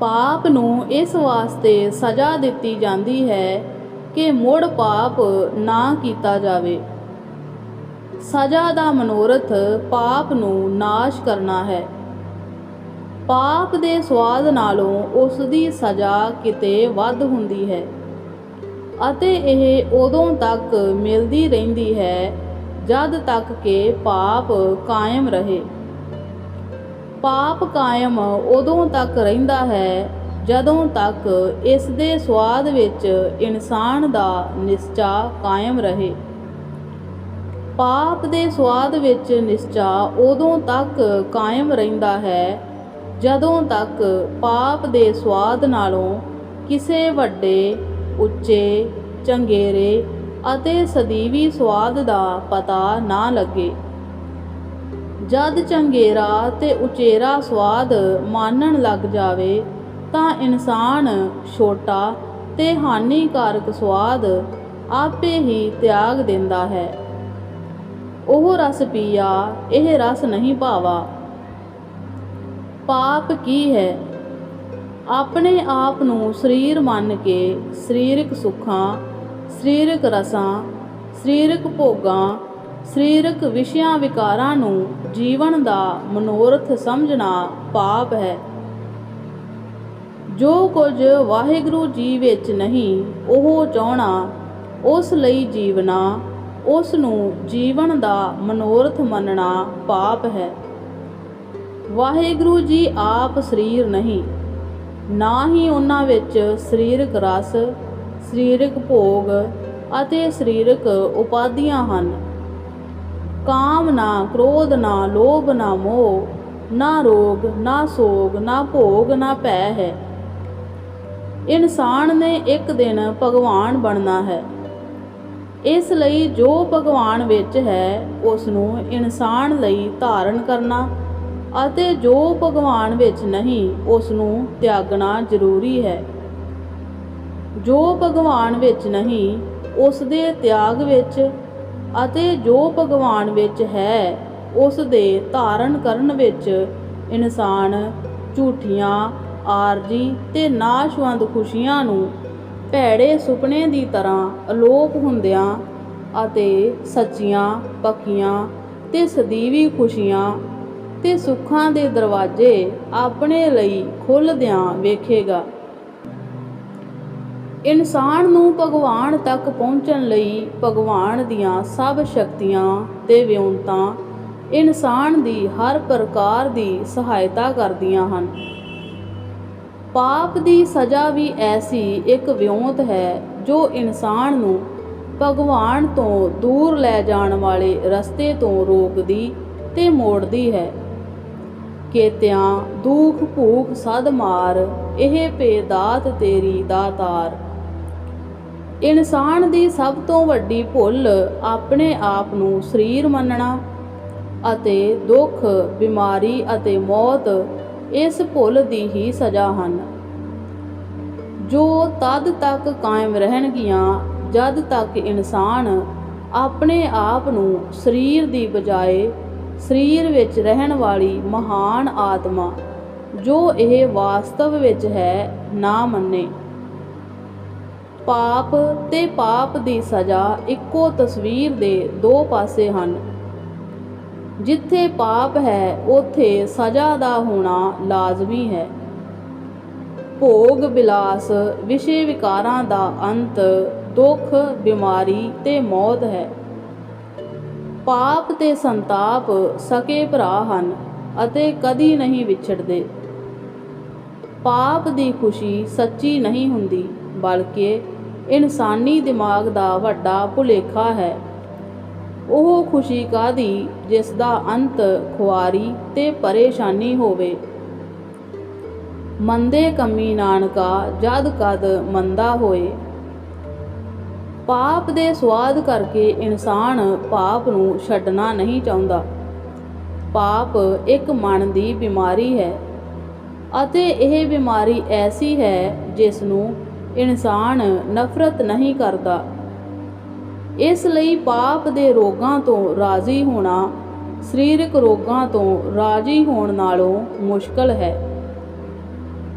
ਪਾਪ ਨੂੰ ਇਸ ਵਾਸਤੇ ਸਜ਼ਾ ਦਿੱਤੀ ਜਾਂਦੀ ਹੈ ਕਿ ਮੁੜ ਪਾਪ ਨਾ ਕੀਤਾ ਜਾਵੇ। ਸਜ਼ਾ ਦਾ ਮਨੋਰਥ ਪਾਪ ਨੂੰ ਨਾਸ਼ ਕਰਨਾ ਹੈ। ਪਾਪ ਦੇ ਸਵਾਦ ਨਾਲੋਂ ਉਸ ਦੀ ਸਜ਼ਾ ਕਿਤੇ ਵੱਧ ਹੁੰਦੀ ਹੈ ਅਤੇ ਇਹ ਉਦੋਂ ਤੱਕ ਮਿਲਦੀ ਰਹਿੰਦੀ ਹੈ ਜਦ ਤੱਕ ਕਿ ਪਾਪ ਕਾਇਮ ਰਹੇ। ਪਾਪ ਕਾਇਮ ਉਦੋਂ ਤੱਕ ਰਹਿੰਦਾ ਹੈ, ਜਦੋਂ ਤੱਕ ਇਸ ਦੇ ਸਵਾਦ ਵਿੱਚ ਇਨਸਾਨ ਦਾ ਨਿਸ਼ਚਾ ਕਾਇਮ ਰਹੇ। ਪਾਪ ਦੇ ਸਵਾਦ ਵਿੱਚ ਨਿਸ਼ਚਾ ਉਦੋਂ ਤੱਕ ਕਾਇਮ ਰਹਿੰਦਾ ਹੈ, ਜਦੋਂ ਤੱਕ ਪਾਪ ਦੇ ਸਵਾਦ ਨਾਲੋਂ ਕਿਸੇ ਵੱਡੇ, ਉੱਚੇ, ਚੰਗੇਰੇ ਅਤੇ ਸਦੀਵੀ ਸਵਾਦ ਦਾ ਪਤਾ ਨਾ ਲੱਗੇ। ਜਦ ਚੰਗੇਰਾ ਤੇ ਉਚੇਰਾ ਸਵਾਦ ਮਾਨਣ ਲੱਗ ਜਾਵੇ, ਤਾਂ ਇਨਸਾਨ ਛੋਟਾ ਤੇ ਹਾਨੀਕਾਰਕ ਸਵਾਦ ਆਪੇ ਹੀ ਤਿਆਗ ਦਿੰਦਾ ਹੈ। ਉਹ ਰਸ ਪੀਆ, ਇਹ ਰਸ ਨਹੀਂ ਭਾਵਾ। ਪਾਪ ਕੀ ਹੈ? ਆਪਣੇ ਆਪ ਨੂੰ ਸਰੀਰ ਮੰਨ ਕੇ ਸਰੀਰਕ ਸੁੱਖਾਂ, ਸਰੀਰਕ ਰਸਾਂ, ਸਰੀਰਕ ਭੋਗਾਂ ਸਰੀਰਕ ਵਿਸ਼ਿਆਂ ਵਿਕਾਰਾਂ ਨੂੰ ਜੀਵਨ ਦਾ ਮਨੋਰਥ ਸਮਝਣਾ ਪਾਪ ਹੈ। ਜੋ ਕੁਝ ਵਾਹਿਗੁਰੂ ਜੀ ਵਿੱਚ ਨਹੀਂ, ਉਹ ਚਾਹਣਾ, ਉਸ ਲਈ ਜੀਵਨਾ ਉਸ ਨੂੰ ਜੀਵਨ ਦਾ ਮਨੋਰਥ ਮੰਨਣਾ ਪਾਪ ਹੈ। ਵਾਹਿਗੁਰੂ ਜੀ ਆਪ ਸਰੀਰ ਨਹੀਂ, ਨਾ ਹੀ ਉਹਨਾਂ ਵਿੱਚ ਸਰੀਰਕ ਰਸ, ਸਰੀਰਕ ਭੋਗ ਅਤੇ ਸਰੀਰਕ ਉਪਾਧੀਆਂ ਹਨ। ਕਾਮ ਨਾ, ਕ੍ਰੋਧ ਨਾ, ਲੋਭ ਨਾ ਮੋਹ, ਨਾ ਰੋਗ, ਨਾ ਸੋਗ, ਨਾ ਭੋਗ, ਨਾ ਭੈ ਹੈ। ਇਨਸਾਨ ਨੇ ਇੱਕ ਦਿਨ ਭਗਵਾਨ ਬਣਨਾ ਹੈ। ਇਸ ਲਈ ਜੋ ਭਗਵਾਨ ਵਿੱਚ ਹੈ ਉਸ ਨੂੰ ਇਨਸਾਨ ਲਈ ਧਾਰਨ ਕਰਨਾ ਅਤੇ ਜੋ ਭਗਵਾਨ ਵਿੱਚ ਨਹੀਂ ਉਸ ਨੂੰ ਤਿਆਗਣਾ ਜ਼ਰੂਰੀ ਹੈ। ਜੋ ਭਗਵਾਨ ਵਿੱਚ ਨਹੀਂ ਉਸ ਦੇ ਤਿਆਗ ਵਿੱਚ ਅਤੇ ਜੋ ਭਗਵਾਨ ਵਿੱਚ ਹੈ ਉਸ ਦੇ ਧਾਰਨ ਕਰਨ ਵਿੱਚ ਇਨਸਾਨ ਝੂਠੀਆਂ, ਆਰਜੀ ਤੇ ਨਾਸ਼ਵੰਦ ਖੁਸ਼ੀਆਂ ਨੂੰ ਭੈੜੇ ਸੁਪਨੇ ਦੀ ਤਰ੍ਹਾਂ ਅਲੋਪ ਹੁੰਦਿਆਂ ਅਤੇ ਸੱਚੀਆਂ, ਪੱਕੀਆਂ ਤੇ ਸਦੀਵੀ ਖੁਸ਼ੀਆਂ ਤੇ ਸੁੱਖਾਂ ਦੇ ਦਰਵਾਜ਼ੇ ਆਪਣੇ ਲਈ ਖੁੱਲ੍ਹਦਿਆਂ ਵੇਖੇਗਾ। ਇਨਸਾਨ ਨੂੰ ਭਗਵਾਨ ਤੱਕ ਪਹੁੰਚਣ ਲਈ ਭਗਵਾਨ ਦੀਆਂ ਸਭ ਸ਼ਕਤੀਆਂ ਤੇ ਵਿਉਂਤਾਂ ਇਨਸਾਨ ਦੀ ਹਰ ਪ੍ਰਕਾਰ ਦੀ ਸਹਾਇਤਾ ਕਰਦੀਆਂ ਹਨ। ਪਾਪ ਦੀ ਸਜ਼ਾ ਵੀ ਐਸੀ ਇੱਕ ਵਿਉਂਤ ਹੈ ਜੋ ਇਨਸਾਨ ਨੂੰ ਭਗਵਾਨ ਤੋਂ ਦੂਰ ਲੈ ਜਾਣ ਵਾਲੇ ਰਸਤੇ ਤੋਂ ਰੋਕਦੀ ਤੇ ਮੋੜਦੀ ਹੈ। ਕੇਤਿਆਂ ਦੁਖ ਭੂਖ ਸਦ ਮਾਰ, ਇਹ ਪੇਦਾਤ ਤੇਰੀ ਦਾਤਾਰ। ਇਨਸਾਨ ਦੀ ਸਭ ਤੋਂ ਵੱਡੀ ਭੁੱਲ ਆਪਣੇ ਆਪ ਨੂੰ ਸਰੀਰ ਮੰਨਣਾ ਅਤੇ ਦੁੱਖ, ਬਿਮਾਰੀ ਅਤੇ ਮੌਤ ਇਸ ਭੁੱਲ ਦੀ ਹੀ ਸਜ਼ਾ ਹਨ। ਜੋ ਤਦ ਤੱਕ ਕਾਇਮ ਰਹਿਣਗੀਆਂ, ਜਦ ਤੱਕ ਇਨਸਾਨ ਆਪਣੇ ਆਪ ਨੂੰ ਸਰੀਰ ਦੀ ਬਜਾਏ ਸਰੀਰ ਵਿੱਚ ਰਹਿਣ ਵਾਲੀ ਮਹਾਨ ਆਤਮਾ, ਜੋ ਇਹ ਵਾਸਤਵ ਵਿੱਚ ਹੈ, ਨਾ ਮੰਨੇ। ਪਾਪ ਤੇ ਪਾਪ ਦੀ ਸਜ਼ਾ ਇੱਕੋ ਤਸਵੀਰ ਦੇ ਦੋ ਪਾਸੇ ਹਨ। ਜਿੱਥੇ ਪਾਪ ਹੈ, ਉਥੇ ਸਜ਼ਾ ਦਾ ਹੋਣਾ ਲਾਜ਼ਮੀ ਹੈ। ਭੋਗ ਬਿਲਾਸ ਵਿਸ਼ੇ ਵਿਕਾਰਾਂ ਦਾ ਅੰਤ, ਦੁੱਖ, ਬਿਮਾਰੀ ਤੇ ਮੌਤ ਹੈ। ਪਾਪ ਤੇ ਸੰਤਾਪ ਸਕੇ ਭਰਾ ਹਨ ਅਤੇ ਕਦੀ ਨਹੀਂ ਵਿਛੜਦੇ। ਪਾਪ ਦੀ ਖੁਸ਼ੀ ਸੱਚੀ ਨਹੀਂ ਹੁੰਦੀ, ਬਲਕਿ ਇਨਸਾਨੀ ਦਿਮਾਗ ਦਾ ਵੱਡਾ ਭੁਲੇਖਾ ਹੈ। ਉਹ ਖੁਸ਼ੀ ਕਾਦੀ ਜਿਸ ਦਾ ਅੰਤ ਖੁਆਰੀ ਤੇ ਪਰੇਸ਼ਾਨੀ ਹੋਵੇ। ਮੰਦੇ ਕਮੀ ਨਾਨਕਾ, ਜਦ ਕਦ ਮੰਦਾ ਹੋਏ। ਪਾਪ ਦੇ ਸਵਾਦ ਕਰਕੇ ਇਨਸਾਨ ਪਾਪ ਨੂੰ ਛੱਡਣਾ ਨਹੀਂ ਚਾਹੁੰਦਾ। ਪਾਪ ਇੱਕ ਮਨ ਦੀ ਬਿਮਾਰੀ ਹੈ ਅਤੇ ਇਹ ਬਿਮਾਰੀ ਐਸੀ ਹੈ ਜਿਸ ਨੂੰ ਇਨਸਾਨ ਨਫ਼ਰਤ ਨਹੀਂ ਕਰਦਾ। ਇਸ ਲਈ ਪਾਪ ਦੇ ਰੋਗਾਂ ਤੋਂ ਰਾਜ਼ੀ ਹੋਣਾ, ਸਰੀਰਕ ਰੋਗਾਂ ਤੋਂ ਰਾਜ਼ੀ ਹੋਣ ਨਾਲੋਂ ਮੁਸ਼ਕਲ ਹੈ।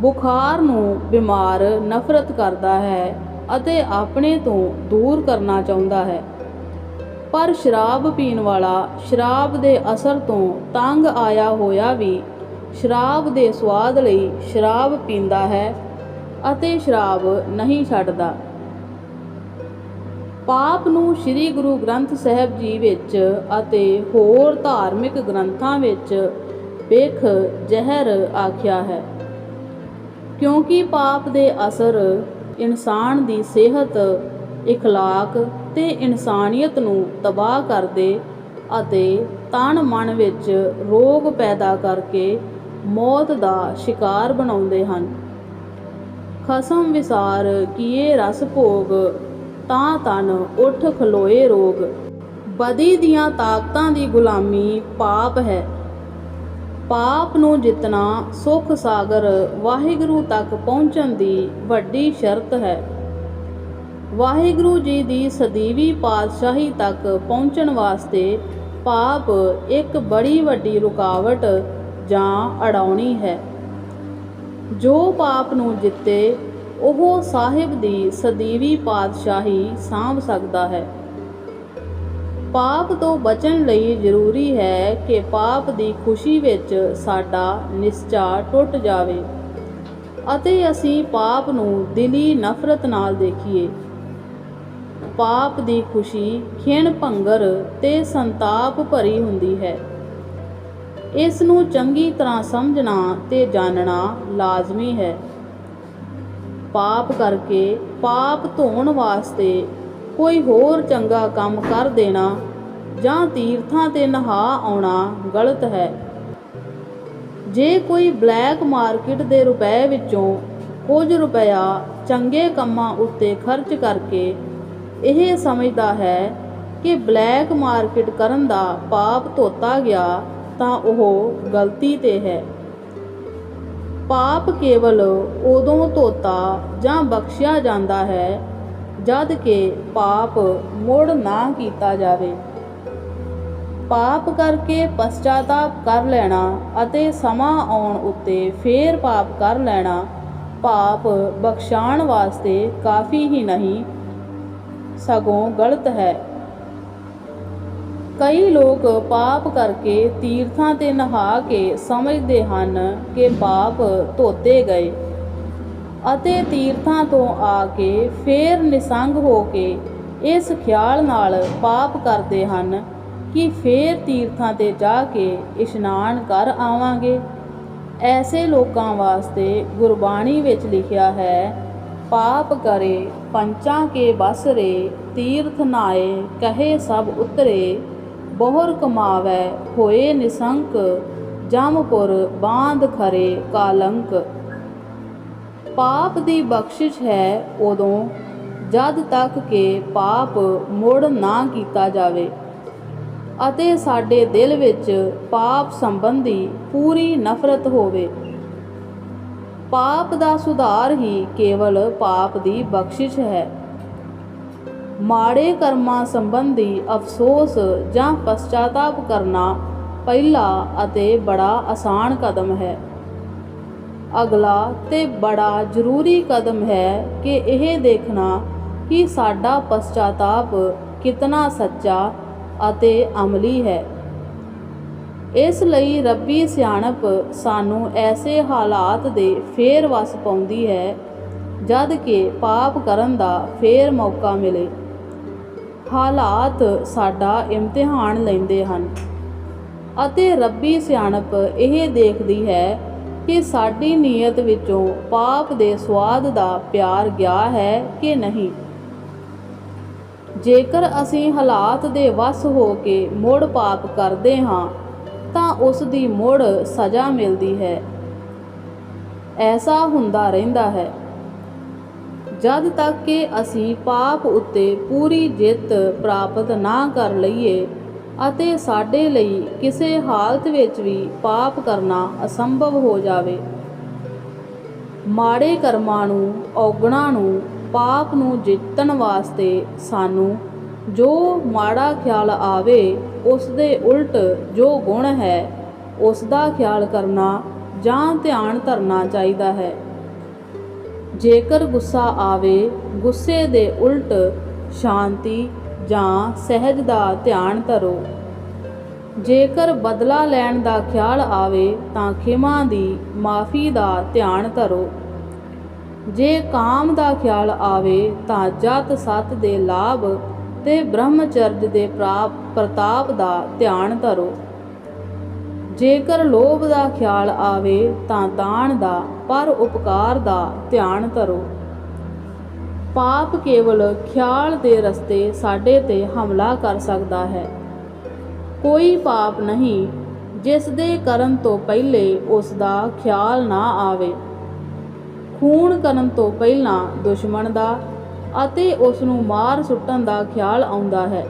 ਬੁਖਾਰ ਨੂੰ ਬਿਮਾਰ ਨਫ਼ਰਤ ਕਰਦਾ ਹੈ ਅਤੇ ਆਪਣੇ ਤੋਂ ਦੂਰ ਕਰਨਾ ਚਾਹੁੰਦਾ ਹੈ। ਪਰ ਸ਼ਰਾਬ ਪੀਣ ਵਾਲਾ ਸ਼ਰਾਬ ਦੇ ਅਸਰ ਤੋਂ ਤੰਗ ਆਇਆ ਹੋਇਆ ਵੀ ਸ਼ਰਾਬ ਦੇ ਸਵਾਦ ਲਈ ਸ਼ਰਾਬ ਪੀਂਦਾ ਹੈ ਅਤੇ ਸ਼ਰਾਬ ਨਹੀਂ ਛੱਡਦਾ ਪਾਪ ਨੂੰ ਸ੍ਰੀ ਗੁਰੂ ਗ੍ਰੰਥ ਸਾਹਿਬ ਜੀ ਵਿੱਚ ਅਤੇ ਹੋਰ ਧਾਰਮਿਕ ਗ੍ਰੰਥਾਂ ਵਿੱਚ ਵੇਖ ਜ਼ਹਿਰ ਆਖਿਆ ਹੈ ਕਿਉਂਕਿ ਪਾਪ ਦੇ ਅਸਰ ਇਨਸਾਨ ਦੀ ਸਿਹਤ اخلاق ਤੇ ਇਨਸਾਨੀਅਤ ਨੂੰ ਤਬਾਹ ਕਰਦੇ ਅਤੇ ਤਨ ਮਨ ਵਿੱਚ ਰੋਗ ਪੈਦਾ ਕਰਕੇ ਮੌਤ ਦਾ ਸ਼ਿਕਾਰ ਬਣਾਉਂਦੇ ਹਨ ਖਸਮ ਵਿਸਾਰ ਕੀਏ ਰਸ ਭੋਗ, ਤਾਂ ਤਨ ਉੱਠ ਖਲੋਏ ਰੋਗ। ਬਦੀ ਦੀਆਂ ਤਾਕਤਾਂ ਦੀ ਗੁਲਾਮੀ ਪਾਪ ਹੈ। ਪਾਪ ਨੂੰ ਜਿੱਤਣਾ ਸੁਖ ਸਾਗਰ ਵਾਹਿਗੁਰੂ ਤੱਕ ਪਹੁੰਚਣ ਦੀ ਵੱਡੀ ਸ਼ਰਤ ਹੈ। ਵਾਹਿਗੁਰੂ ਜੀ ਦੀ ਸਦੀਵੀ ਪਾਤਸ਼ਾਹੀ ਤੱਕ ਪਹੁੰਚਣ ਵਾਸਤੇ ਪਾਪ ਇੱਕ ਬੜੀ ਵੱਡੀ ਰੁਕਾਵਟ ਜਾਂ ਅੜਾਉਣੀ ਹੈ। ਜੋ ਪਾਪ ਨੂੰ ਜਿੱਤੇ, ਉਹ ਸਾਹਿਬ ਦੀ ਸਦੀਵੀ ਪਾਤਸ਼ਾਹੀ ਸਾਂਭ ਸਕਦਾ ਹੈ। ਪਾਪ ਤੋਂ ਬਚਣ ਲਈ ਜ਼ਰੂਰੀ ਹੈ ਕਿ ਪਾਪ ਦੀ ਖੁਸ਼ੀ ਵਿੱਚ ਸਾਡਾ ਨਿਸ਼ਚਾ ਟੁੱਟ ਜਾਵੇ ਅਤੇ ਅਸੀਂ ਪਾਪ ਨੂੰ ਦਿਲੀ ਨਫ਼ਰਤ ਨਾਲ ਦੇਖੀਏ। ਪਾਪ ਦੀ ਖੁਸ਼ੀ ਖਿਣ ਭੰਗਰ ਤੇ ਸੰਤਾਪ ਭਰੀ ਹੁੰਦੀ ਹੈ। ਇਸ ਨੂੰ ਚੰਗੀ ਤਰ੍ਹਾਂ ਸਮਝਣਾ ਤੇ ਜਾਣਨਾ ਲਾਜ਼ਮੀ ਹੈ। ਪਾਪ ਕਰਕੇ ਪਾਪ ਧੋਣ ਵਾਸਤੇ ਕੋਈ ਹੋਰ ਚੰਗਾ ਕੰਮ ਕਰ ਦੇਣਾ ਜਾਂ ਤੀਰਥਾਂ ਤੇ ਨਹਾ ਆਉਣਾ ਗਲਤ ਹੈ। ਜੇ ਕੋਈ ਬਲੈਕ ਮਾਰਕੀਟ ਦੇ ਰੁਪਏ ਵਿੱਚੋਂ ਕੁਝ ਰੁਪਇਆ ਚੰਗੇ ਕੰਮਾਂ ਉੱਤੇ ਖਰਚ ਕਰਕੇ ਇਹ ਸਮਝਦਾ ਹੈ ਕਿ ਬਲੈਕ ਮਾਰਕੀਟ ਕਰਨ ਦਾ ਪਾਪ ਧੋਤਾ ਗਿਆ ਤਾਂ ਉਹ ਗਲਤੀ ਤੇ ਹੈ। ਪਾਪ ਕੇਵਲ ਉਦੋਂ ਧੋਤਾ ਜਾਂ ਬਖਸ਼ਿਆ ਜਾਂਦਾ ਹੈ, ਜਦ ਕਿ ਪਾਪ ਮੁੜ ਨਾ ਕੀਤਾ ਜਾਵੇ। ਪਾਪ ਕਰਕੇ ਪਛਤਾਤਾਪ ਕਰ ਲੈਣਾ ਅਤੇ ਸਮਾਂ ਆਉਣ ਉੱਤੇ ਫੇਰ ਪਾਪ ਕਰ ਲੈਣਾ ਪਾਪ ਬਖਸ਼ਾਣ ਵਾਸਤੇ ਕਾਫੀ ਹੀ ਨਹੀਂ, ਸਗੋਂ ਗਲਤ ਹੈ। ਕਈ ਲੋਕ ਪਾਪ ਕਰਕੇ ਤੀਰਥਾਂ ਤੇ ਨਹਾ ਕੇ ਸਮਝਦੇ ਹਨ ਕਿ ਪਾਪ ਧੋਤੇ ਗਏ ਅਤੇ ਤੀਰਥਾਂ ਤੋਂ ਆ ਕੇ ਫੇਰ ਨਿਸੰਗ ਹੋ ਕੇ ਇਸ ਖਿਆਲ ਨਾਲ ਪਾਪ ਕਰਦੇ ਹਨ ਕਿ ਫੇਰ ਤੀਰਥਾਂ ਤੇ ਜਾ ਕੇ ਇਸ਼ਨਾਨ ਕਰ ਆਵਾਂਗੇ। ਐਸੇ ਲੋਕਾਂ ਵਾਸਤੇ ਗੁਰਬਾਣੀ ਵਿੱਚ ਲਿਖਿਆ ਹੈ, ਪਾਪ ਕਰੇ, ਪੰਚਾਂ ਕੇ ਬਸਰੇ ਤੀਰਥ ਨਾਏ, ਕਹੇ ਸਭ ਉਤਰੇ ਬਹੁਰ ਕਮਾਵੈ ਹੋਏ ਨਿਸੰਕ ਜਮਪੁਰ ਬਾਂਧ ਖਰੇ ਕਾਲੰਕ। ਪਾਪ ਦੀ ਬਖਸ਼ਿਸ਼ ਹੈ ਉਦੋਂ, ਜਦ ਤੱਕ ਕਿ ਪਾਪ ਮੁੜ ਨਾ ਕੀਤਾ ਜਾਵੇ। ਅਤੇ ਸਾਡੇ ਦਿਲ ਵਿੱਚ ਪਾਪ ਸੰਬੰਧੀ ਪੂਰੀ ਨਫ਼ਰਤ ਹੋਵੇ। ਪਾਪ ਦਾ ਸੁਧਾਰ ਹੀ ਕੇਵਲ ਪਾਪ ਦੀ ਬਖਸ਼ਿਸ਼ ਹੈ। ਮਾੜੇ ਕਰਮਾਂ ਸੰਬੰਧੀ ਅਫਸੋਸ ਜਾਂ ਪਛਤਾਤਾਪ ਕਰਨਾ ਪਹਿਲਾ ਅਤੇ ਬੜਾ ਆਸਾਨ ਕਦਮ ਹੈ। ਅਗਲਾ ਤੇ ਬੜਾ ਜ਼ਰੂਰੀ ਕਦਮ ਹੈ ਕਿ ਇਹ ਦੇਖਣਾ ਕਿ ਸਾਡਾ ਪਛਤਾਤਾਪ ਕਿਤਨਾ ਸੱਚਾ ਅਤੇ ਅਮਲੀ ਹੈ। ਇਸ ਲਈ ਰੱਬੀ ਸਿਆਣਪ ਸਾਨੂੰ ਐਸੇ ਹਾਲਾਤ ਦੇ ਫੇਰ ਵਸ ਪਾਉਂਦੀ ਹੈ ਜਦ ਕਿ ਪਾਪ ਕਰਨ ਦਾ ਫੇਰ ਮੌਕਾ ਮਿਲੇ। ਹਾਲਾਤ ਸਾਡਾ ਇਮਤਿਹਾਨ ਲੈਂਦੇ ਹਨ। ਅਤੇ ਰੱਬੀ ਸਿਆਣਪ ਇਹ ਦੇਖਦੀ ਹੈ ਕਿ ਸਾਡੀ ਨੀਅਤ ਵਿੱਚੋਂ ਪਾਪ ਦੇ ਸਵਾਦ ਦਾ ਪਿਆਰ ਗਿਆ ਹੈ ਕਿ ਨਹੀਂ। ਜੇਕਰ ਅਸੀਂ ਹਾਲਾਤ ਦੇ ਵਸ ਹੋ ਕੇ ਮੁੜ ਪਾਪ ਕਰਦੇ ਹਾਂ, ਤਾਂ ਉਸ ਦੀ ਮੁੜ ਸਜ਼ਾ ਮਿਲਦੀ ਹੈ। ਐਸਾ ਹੁੰਦਾ ਰਹਿੰਦਾ ਹੈ। ਜਦ ਤੱਕ ਕਿ ਅਸੀਂ ਪਾਪ ਉੱਤੇ ਪੂਰੀ ਜਿੱਤ ਪ੍ਰਾਪਤ ਨਾ ਕਰ ਲਈਏ ਅਤੇ ਸਾਡੇ ਲਈ ਕਿਸੇ ਹਾਲਤ ਵਿੱਚ ਵੀ ਪਾਪ ਕਰਨਾ ਅਸੰਭਵ ਹੋ ਜਾਵੇ। ਮਾੜੇ ਕਰਮਾਂ ਨੂੰ, ਔਗਣਾ ਨੂੰ, ਪਾਪ ਨੂੰ ਜਿੱਤਣ ਵਾਸਤੇ ਸਾਨੂੰ ਜੋ ਮਾੜਾ ਖਿਆਲ ਆਵੇ, ਉਸ ਦੇ ਉਲਟ ਜੋ ਗੁਣ ਹੈ, ਉਸ ਦਾ ਖਿਆਲ ਕਰਨਾ ਜਾਂ ਧਿਆਨ ਧਰਨਾ ਚਾਹੀਦਾ ਹੈ। ਜੇਕਰ ਗੁੱਸਾ ਆਵੇ, ਗੁੱਸੇ ਦੇ ਉਲਟ ਸ਼ਾਂਤੀ ਜਾਂ ਸਹਿਜ ਦਾ ਧਿਆਨ ਧਰੋ। ਜੇਕਰ ਬਦਲਾ ਲੈਣ ਦਾ ਖਿਆਲ ਆਵੇ, ਤਾਂ ਖਿਮਾ ਦੀ ਮਾਫੀ ਦਾ ਧਿਆਨ ਧਰੋ। ਜੇ ਕਾਮ ਦਾ ਖਿਆਲ ਆਵੇ, ਤਾਂ ਜਤ ਸਤ ਦੇ ਲਾਭ ਤੇ ਬ੍ਰਹਮਚਰਜ ਦੇ ਪ੍ਰਾਪ ਪ੍ਰਤਾਪ ਦਾ ਧਿਆਨ ਧਰੋ। ਜੇਕਰ ਲੋਭ ਦਾ ਖਿਆਲ ਆਵੇ ਤਾਂ ਦਾਨ ਦਾ, ਪਰ ਉਪਕਾਰ ਦਾ ਧਿਆਨ ਧਰੋ। ਪਾਪ ਕੇਵਲ ਖਿਆਲ ਦੇ ਰਸਤੇ ਸਾਡੇ ਤੇ ਹਮਲਾ ਕਰ ਸਕਦਾ ਹੈ। ਕੋਈ ਪਾਪ ਨਹੀਂ, ਜਿਸ ਦੇ ਕਰਨ ਤੋਂ ਪਹਿਲੇ ਉਸ ਦਾ ਖਿਆਲ ਨਾ ਆਵੇ। ਖੂਨ ਕਰਨ ਤੋਂ ਪਹਿਲਾਂ ਦੁਸ਼ਮਣ ਦਾ ਅਤੇ ਉਸ ਨੂੰ ਮਾਰ ਸੁੱਟਣ ਦਾ ਖਿਆਲ ਆਉਂਦਾ ਹੈ।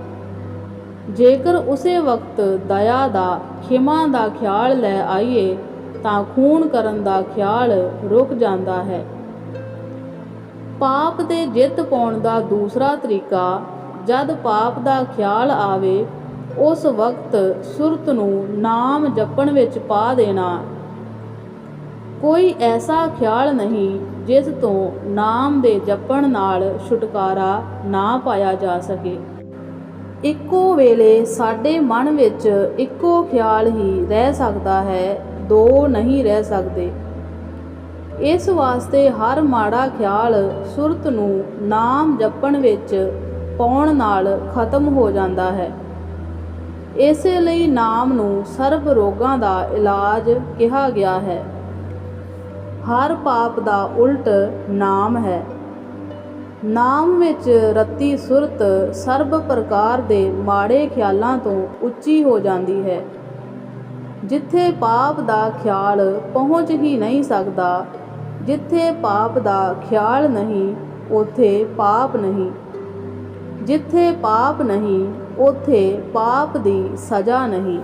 ਜੇਕਰ ਉਸੇ ਵਕਤ ਦਇਆ ਦਾ, ਖਿਮਾ ਦਾ ਖਿਆਲ ਲੈ ਆਈਏ, ਤਾਂ ਖੂਨ ਕਰਨ ਦਾ ਖਿਆਲ ਰੁਕ ਜਾਂਦਾ ਹੈ। ਪਾਪ ਤੇ ਜਿੱਤ ਪਾਉਣ ਦਾ ਦੂਸਰਾ ਤਰੀਕਾ, ਜਦ ਪਾਪ ਦਾ ਖਿਆਲ ਆਵੇ, ਉਸ ਵਕਤ ਸੁਰਤ ਨੂੰ ਨਾਮ ਜਪਣ ਵਿੱਚ ਪਾ ਦੇਣਾ। ਕੋਈ ਐਸਾ ਖਿਆਲ ਨਹੀਂ ਜਿਸ ਤੋਂ ਨਾਮ ਦੇ ਜਪਣ ਨਾਲ ਛੁਟਕਾਰਾ ਨਾ ਪਾਇਆ ਜਾ ਸਕੇ। ਇੱਕੋ ਵੇਲੇ ਸਾਡੇ ਮਨ ਵਿੱਚ ਇੱਕੋ ਖਿਆਲ ਹੀ ਰਹਿ ਸਕਦਾ ਹੈ, ਦੋ ਨਹੀਂ ਰਹਿ ਸਕਦੇ। ਇਸ ਵਾਸਤੇ ਹਰ ਮਾੜਾ ਖਿਆਲ ਸੁਰਤ ਨੂੰ ਨਾਮ ਜਪਣ ਵਿੱਚ ਪਾਉਣ ਨਾਲ ਖਤਮ ਹੋ ਜਾਂਦਾ ਹੈ। ਇਸੇ ਲਈ ਨਾਮ ਨੂੰ ਸਰਬ ਰੋਗਾਂ ਦਾ ਇਲਾਜ ਕਿਹਾ ਗਿਆ ਹੈ। ਹਰ ਪਾਪ ਦਾ ਉਲਟ ਨਾਮ ਹੈ। ਨਾਮ ਵਿੱਚ ਰਤੀ ਸੁਰਤ ਸਰਬ ਪ੍ਰਕਾਰ ਦੇ ਮਾੜੇ ਖਿਆਲਾਂ ਤੋਂ ਉੱਚੀ ਹੋ ਜਾਂਦੀ ਹੈ। ਜਿੱਥੇ ਪਾਪ ਦਾ ਖਿਆਲ ਪਹੁੰਚ ਹੀ ਨਹੀਂ ਸਕਦਾ, ਜਿੱਥੇ ਪਾਪ ਦਾ ਖਿਆਲ ਨਹੀਂ, ਉਥੇ ਪਾਪ ਨਹੀਂ। ਜਿੱਥੇ ਪਾਪ ਨਹੀਂ, ਉਥੇ ਪਾਪ ਦੀ ਸਜ਼ਾ ਨਹੀਂ।